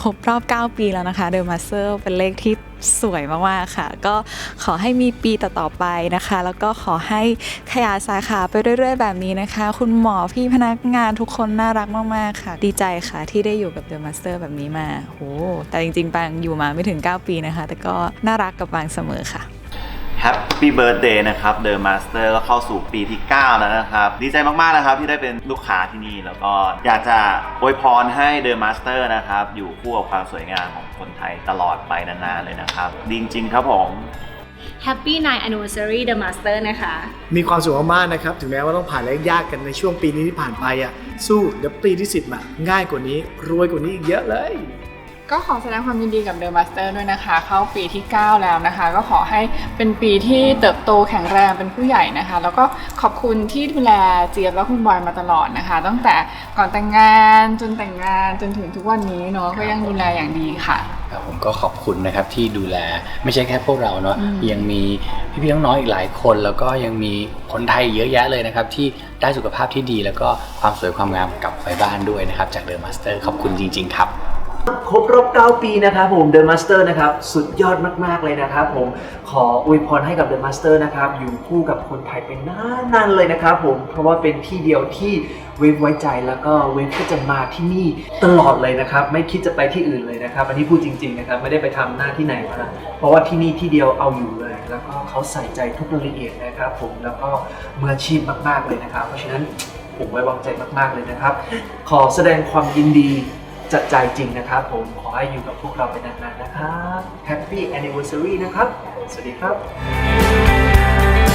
ครบรอบ 9 ปีแล้วนะคะเด e m มาสเตอร์เป็นเลขที่สวยมากๆค่ะ ก็ขอให้มีปีต่อๆไปนะคะ แล้วก็ขอให้ขยายสาขาไปเรื่อย ๆ แบบนี้นะคะ คุณหมอพี่พนักงานทุกคนน่ารักมากๆค่ะ ดีใจค่ะที่ได้อยู่กับเด e m มาสเตอร์แบบนี้มาโหแต่จริงๆปางอยู่มาไม่ถึง 9 ปีนะคะ แต่ก็น่ารักกับปางเสมอค่ะ แฮปปี้เบิร์ดเดย์นะครับเดอะมาสเตอร์ก็เข้าสู่ปีที่ 9 แล้วนะครับ ดีใจมากๆนะครับที่ได้เป็นลูกค้าที่นี่ แล้วก็อยากจะอวยพรให้เดอะมาสเตอร์นะครับ อยู่คู่กับความสวยงามของคนไทยตลอดไปนานๆเลยนะครับ ดีจริงๆครับผม Happy 9 Anniversary The Master นะคะ มีความสุขมากๆนะครับ ถึงแม้ว่าต้องผ่านอะไรยากกันในช่วงปีนี้ที่ผ่านไปอะสู้เดี๋ยวปีที่สิบอะง่ายกว่านี้รวยกว่านี้อีกเยอะเลย ก็ขอแสดงความยินดีกับเดอะมาสเตอร์ด้วยนะคะ เข้าปีที่ 9 แล้วนะคะ ก็ขอให้เป็นปีที่เติบโตแข็งแรงเป็นผู้ใหญ่นะคะ แล้วก็ขอบคุณที่ดูแลเจี๊ยบและคุณบอยมาตลอดนะคะ ตั้งแต่ก่อนแต่งงานจนแต่งงานจนถึงทุกวันนี้เนาะก็ยังดูแลอย่างดีค่ะครับผมก็ขอบคุณนะครับที่ดูแลไม่ใช่แค่พวกเราเนาะยังมีพี่ๆน้องๆอีกหลายคน แล้วก็ยังมีคนไทยเยอะแยะเลยนะครับที่ได้สุขภาพที่ดีแล้วก็ความสวยความงามกลับไปบ้านด้วยนะครับจากเดอะมาสเตอร์ขอบคุณจริง ๆ ครับ ครบรอบ 9 ปีนะครับผม The Master นะครับ สุดยอดมากๆเลยนะครับผม ขออวยพรให้กับ The Master นะครับ อยู่คู่กับคนไทยเป็นนานๆเลยนะครับผม เพราะว่าเป็นที่เดียวที่เวฟไว้ใจแล้วก็เวฟก็จะมาที่นี่ตลอดเลยนะครับ ไม่คิดจะไปที่อื่นเลยนะครับ อันนี้พูดจริงๆนะครับ ไม่ได้ไปทำหน้าที่ไหนมาเพราะว่าที่นี่ที่เดียวเอาอยู่เลย แล้วก็เขาใส่ใจทุกรายละเอียดนะครับ ผม แล้วก็มืออาชีพมากๆเลยนะครับ เพราะฉะนั้นผมไว้วางใจมากๆเลยนะครับ ขอแสดงความยินดี จัดใจจริงนะครับ ผมขอให้อยู่กับพวกเราไปนานๆนะครับ Happy Anniversary นะครับ สวัสดีครับ